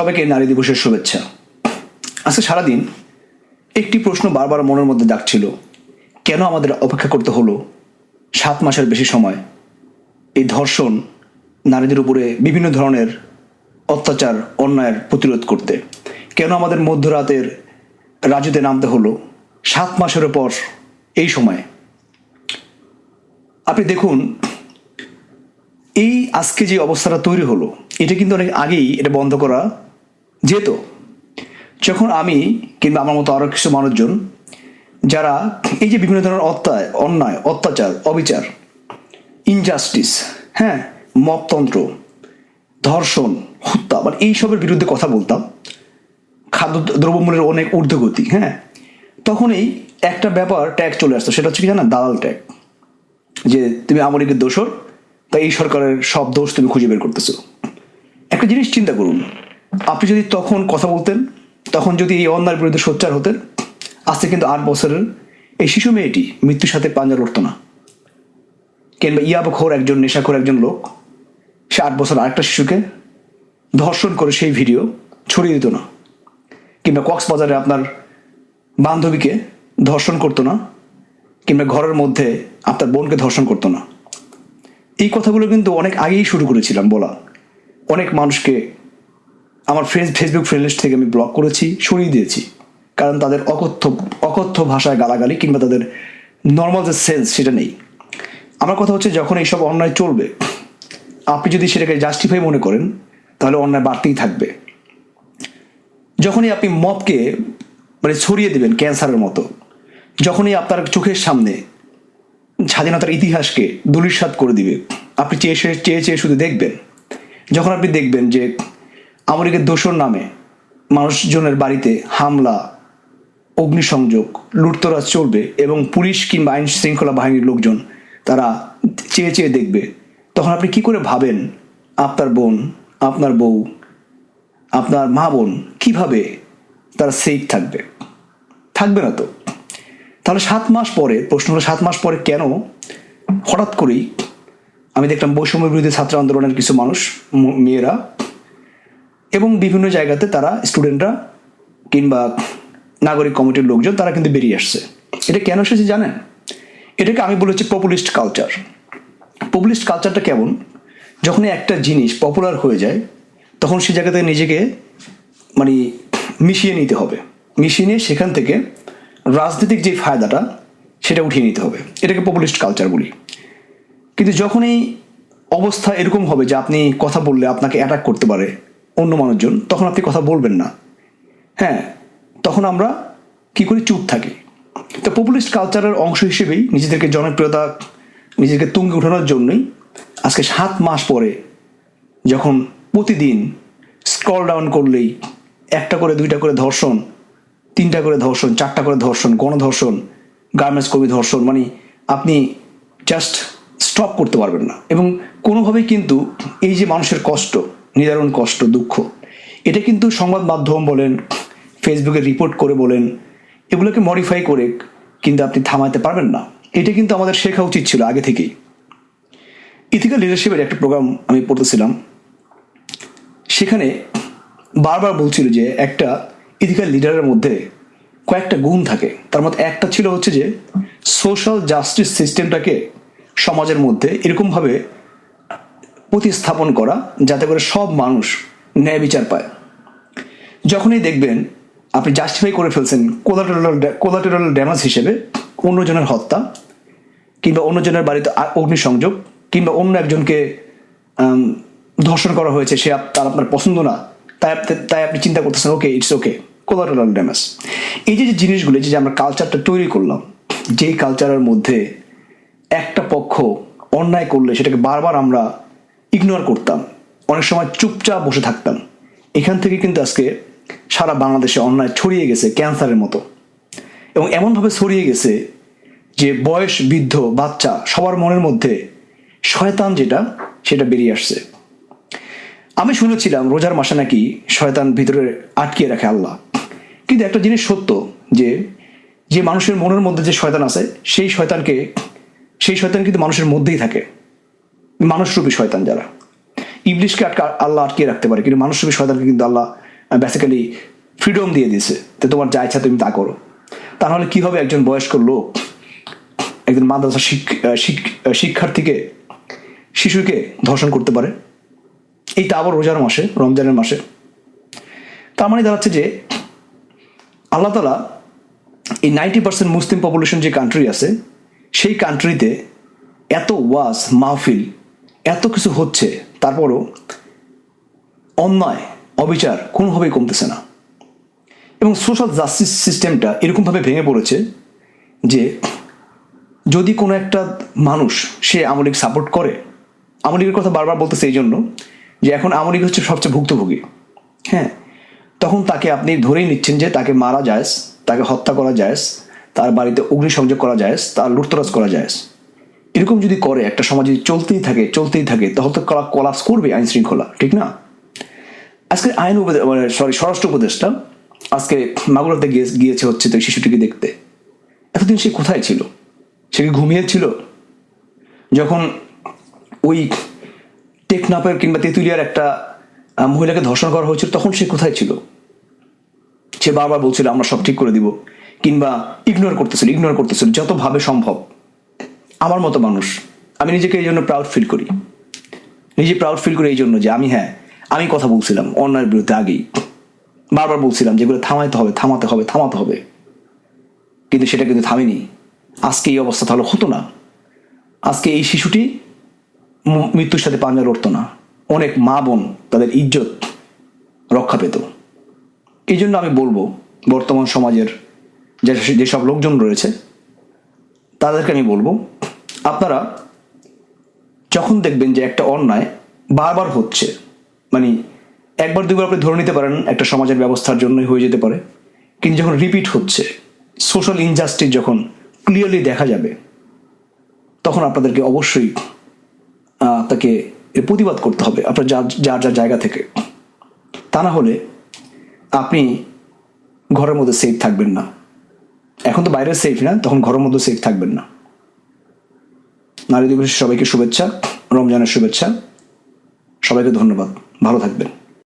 সবাইকে নারী দিবসের শুভেচ্ছা। আজকে সারাদিন একটি প্রশ্ন বারবার মনের মধ্যে ডাকছিল, কেন আমাদের অপেক্ষা করতে হলো সাত মাসের বেশি সময়? এই ধর্ষণ নারীদের উপরে বিভিন্ন ধরনের অত্যাচার, অন্যায়ের প্রতিরোধ করতে। কেন আমাদের মধ্যরাতের রাজুতে নামতে হলো সাত মাসের পর এই সময়? আপনি দেখুন, এই আজকে যে অবস্থাটা তৈরি হলো, এটা কিন্তু অনেক আগেই এটা বন্ধ করা যেত যখন আমি কিংবা আমার মতো আরও কিছু মানুষজন, যারা এই যে বিভিন্ন ধরনের অত্যায়, অন্যায়, অত্যাচার, অবিচার ইনজাস্টিস হ্যাঁ মপতন্ত্র, ধর্ষণ, হত্যা মানে এইসবের বিরুদ্ধে কথা বলতাম, খাদ্য দ্রব্যমূল্যের অনেক ঊর্ধ্বগতি হ্যাঁ তখনই একটা ব্যাপার ট্যাগ চলে আসতো, সেটা হচ্ছে কি জানা দালাল ট্যাগ যে তুমি আমরিকের দোষর, তাই এই সরকারের সব দোষ তুমি খুঁজে বের করতেছো। একটা জিনিস চিন্তা করুন আপনি যদি তখন কথা বলতেন, তখন যদি এই অন্যায়ের বিরুদ্ধে সোচ্চার হতেন, আজকে কিন্তু আট বছরের এই শিশু মেয়েটি মৃত্যুর সাথে পাঞ্জা লড়তো না। কিংবা ইয়াবখোর একজন নেশাখোর একজন লোক, সে আট বছর আরেকটা শিশুকে ধর্ষণ করে সেই ভিডিও ছড়িয়ে দিত না। কিংবা কক্সবাজারে আপনার বান্ধবীকে ধর্ষণ করতো না, কিংবা ঘরের মধ্যে আপনার বোনকে ধর্ষণ করতো না। এই কথাগুলো কিন্তু অনেক আগেই শুরু করেছিলাম বলা। অনেক মানুষকে আমার ফেসবুক ফ্রেন্ড লিস্ট থেকে আমি ব্লক করেছি, সরিয়ে দিয়েছি। কারণ তাদের অকথ্য অকথ্য ভাষায় গালাগালি কিংবা তাদের নর্মাল যে সেন্স সেটা নেই। আমার কথা হচ্ছে যখন এইসব অন্যায় চলবে, আপনি যদি সেটাকে জাস্টিফাই মনে করেন, তাহলে অন্যায় বাড়তেই থাকবে। যখনই আপনি মপকে মানে ছড়িয়ে দেবেন ক্যান্সারের মতো, যখনই আপনার চোখের সামনে স্বাধীনতার ইতিহাসকে দুলিশাত করে দিবে, আপনি চেয়ে চেয়ে চেয়ে শুধু দেখবেন। যখন আপনি দেখবেন যে আমেরিকার দোষর নামে মানুষজনের বাড়িতে হামলা, অগ্নিসংযোগ, লুটতরাজ চলবে এবং পুলিশ কিংবা আইন শৃঙ্খলা বাহিনীর লোকজন তারা চেয়ে চেয়ে দেখবে। তখন আপনি কি করে ভাবেন, আপনার বোন, আপনার বউ, আপনার মা বোন কীভাবে তারা সেফ থাকবে? থাকবে না তো। তাহলে সাত মাস পরে, প্রশ্ন হলো সাত মাস পরে কেন হঠাৎ করেই আমি দেখলাম বৈষম্য বিরোধী ছাত্র আন্দোলনের কিছু মানুষ মেয়েরা এবং বিভিন্ন জায়গাতে তারা স্টুডেন্টরা কিংবা নাগরিক কমিটির লোকজন তারা কিন্তু বেরিয়ে আসছে। এটা কেন এসেছে জানেন? এটাকে আমি বলেছি পপুলিস্ট কালচার পপুলিস্ট কালচারটা কেমন? যখনই একটা জিনিস পপুলার হয়ে যায়, তখন সেই জায়গাতে নিজেকে মানে মিশিয়ে নিতে হবে। মিশিয়ে নিয়ে সেখান থেকে রাজনৈতিক যে ফায়দাটা, সেটা উঠিয়ে নিতে হবে। এটাকে পপুলিস্ট কালচার বলি। কিন্তু যখনই অবস্থা এরকম হবে যে আপনি কথা বললে আপনাকে অ্যাটাক করতে পারে অন্য মানুষজন, তখন আপনি কথা বলবেন না। হ্যাঁ তখন আমরা কি করি? চুপ থাকি। তো পপুলিস্ট কালচারের অংশ হিসেবেই নিজেদেরকে জনপ্রিয়তা নিজেকে তুঙ্গে ওঠানোর জন্যই আজকে সাত মাস পরে যখন প্রতিদিন স্ক্রল ডাউন করলেই একটা করে, দুইটা করে ধর্ষণ, তিনটা করে ধর্ষণ, চারটা করে ধর্ষণ, গণধর্ষণ গার্মেন্টস কর্মী ধর্ষণ মানে আপনি জাস্ট স্টপ করতে পারবেন না। এবং কোনোভাবেই কিন্তু এই যে মানুষের কষ্ট নিদারুণ কষ্ট, দুঃখ। এটা কিন্তু সংবাদ মাধ্যম বলেন ফেসবুকে রিপোর্ট করে বলেন, এগুলোকে মডিফাই করে কিন্তু আপনি থামাতে পারবেন না। এটা কিন্তু আমাদের শেখা উচিত ছিল আগে থেকেই। ইথিক্যাল লিডারশিপের একটা প্রোগ্রাম আমি পড়তেছিলাম। সেখানে বারবার বলছিল যে একটা ইথিক্যাল লিডারের মধ্যে কয়েকটা গুণ থাকে। তার মধ্যে একটা ছিল হচ্ছে যে সোশ্যাল জাস্টিস সিস্টেমটাকে সমাজের মধ্যে এরকমভাবে প্রতিস্থাপন করা যাতে করে সব মানুষ ন্যায় বিচার পায়। যখনই দেখবেন আপনি জাস্টিফাই করে ফেলছেন কোলাটেরাল কোলাটেরাল ড্যামেজ হিসেবে অন্যজনের হত্যা কিংবা অন্যজনের বাড়িতে অগ্নিসংযোগ কিংবা অন্য একজনকে ধর্ষণ করা হয়েছে, সে তার আপনার পছন্দ না, তাই তাই আপনি চিন্তা করতেছেন okay it's okay collateral damage এই যে যে জিনিসগুলো যে আমরা কালচারটা তৈরি করলাম, যেই কালচারের মধ্যে একটা পক্ষ অন্যায় করলে সেটাকে বারবার আমরা ইগনোর করতাম। অনেক সময় চুপচাপ বসে থাকতাম। এখান থেকে কিন্তু আজকে সারা বাংলাদেশে অন্যায় ছড়িয়ে গেছে ক্যান্সারের মতো। এবং এমনভাবে ছড়িয়ে গেছে যে বয়স, বৃদ্ধ, বাচ্চা সবার মনের মধ্যে শয়তান যেটা, সেটা বেরিয়ে আসছে। আমি শুনেছিলাম রোজার মাসে নাকি শয়তান ভিতরে আটকিয়ে রাখে আল্লাহ। কিন্তু একটা জিনিস সত্য যে যে মানুষের মনের মধ্যে যে শয়তান আছে, সেই শয়তানকে, সেই শয়তান কিন্তু মানুষের মধ্যেই থাকে। মানুষরূপী শয়তান যারা। ইবলিশকে আটকা আল্লাহ আটকিয়ে রাখতে পারে, কিন্তু মানুষরূপী শয়তানকে কিন্তু আল্লাহ বেসিক্যালি ফ্রিডম দিয়ে দিয়েছে তো তোমার যা ইচ্ছা তুমি তা করো। তাহলে কি হবে একজন বয়স্ক লোক, একজন মাদ্রাসা শিক্ষার্থীকে, শিশুকে ধর্ষণ করতে পারে, এই এইটা আবার রোজার মাসে, রমজানের মাসে। তার মানে দাঁড়াচ্ছে যে আল্লাহ তালা এই নাইনটি পার্সেন্ট মুসলিম পপুলেশন যে কান্ট্রি আছে, সেই কান্ট্রিতে এত ওয়াজ, মাহফিল এত কিছু হচ্ছে, তারপরও অন্যায়, অবিচার কোনোভাবেই কমতেছে না। এবং সোশ্যাল জাস্টিস সিস্টেমটা এরকমভাবে ভেঙে পড়েছে যে যদি কোনো একটা মানুষ, সে আমলিক সাপোর্ট করে, আমলিকের কথা বারবার বলতেছে এই জন্য যে এখন আমলিক হচ্ছে সবচেয়ে ভুক্তভোগী। হ্যাঁ তখন তাকে আপনি ধরেই নিচ্ছেন যে তাকে মারা যায় তাকে হত্যা করা যায় তার বাড়িতে অগ্নিসংযোগ করা যায় তার লুটতরাজ করা যায় এরকম যদি করে, একটা সমাজ চলতেই থাকে চলতেই থাকে, তাহলে তো কলা কলাপস করবে আইন শৃঙ্খলা, ঠিক না? আজকে আইন উপদেশ মানে সরি স্বরাষ্ট্র উপদেষ্টা, আজকে মাগুরাতে গিয়ে গিয়েছে হচ্ছে তো শিশুটিকে দেখতে। এতদিন সে কোথায় ছিল? সে কি ঘুমিয়েছিল যখন ওই টেকনাপের কিংবা তেঁতুলিয়ার একটা মহিলাকে ধর্ষণ করা হয়েছিল, তখন সে কোথায় ছিল? সে বারবার বলছিল, আমরা সব ঠিক করে দিব, কিংবা ইগনোর করতেছিল ইগনোর করতেছিল, যতভাবে সম্ভব। আমার মতো মানুষ। আমি নিজেকে এই জন্য প্রাউড ফিল করি। নিজে প্রাউড ফিল করি এই জন্য যে আমি হ্যাঁ আমি কথা বলছিলাম অন্যায়ের বিরুদ্ধে আগেই। বারবার বলছিলাম যেগুলো থামাইতে হবে, থামাতে হবে থামাতে হবে। কিন্তু সেটা কিন্তু থামেনি। আজকে এই অবস্থা তাহলে হতো না। আজকে এই শিশুটি মৃত্যুর সাথে পাঞ্জা লড়তো না। অনেক মা বোন তাদের ইজ্জত রক্ষা পেত। এই জন্য আমি বলব, বর্তমান সমাজের যে যেসব লোকজন রয়েছে, তাদেরকে আমি বলব আপনারা যখন দেখবেন যে একটা অন্যায় বারবার হচ্ছে মানে একবার দুবার আপনি ধরে নিতে পারেন একটা সমাজের ব্যবস্থার জন্যই হয়ে যেতে পারে, কিন্তু যখন রিপিট হচ্ছে সোশ্যাল ইনজাস্টিস যখন ক্লিয়ারলি দেখা যাবে, তখন আপনাদেরকে অবশ্যই তাকে প্রতিবাদ করতে হবে, আপনার যার যার যার জায়গা থেকে। তা না হলে আপনি ঘরের মধ্যে সেফ থাকবেন না। এখন তো বাইরে সেফ না, তখন ঘরের মধ্যে সেফ থাকবেন না। নারী দিবসের সবাইকে শুভেচ্ছা রমজানের শুভেচ্ছা। সবাইকে ধন্যবাদ। ভালো থাকবেন।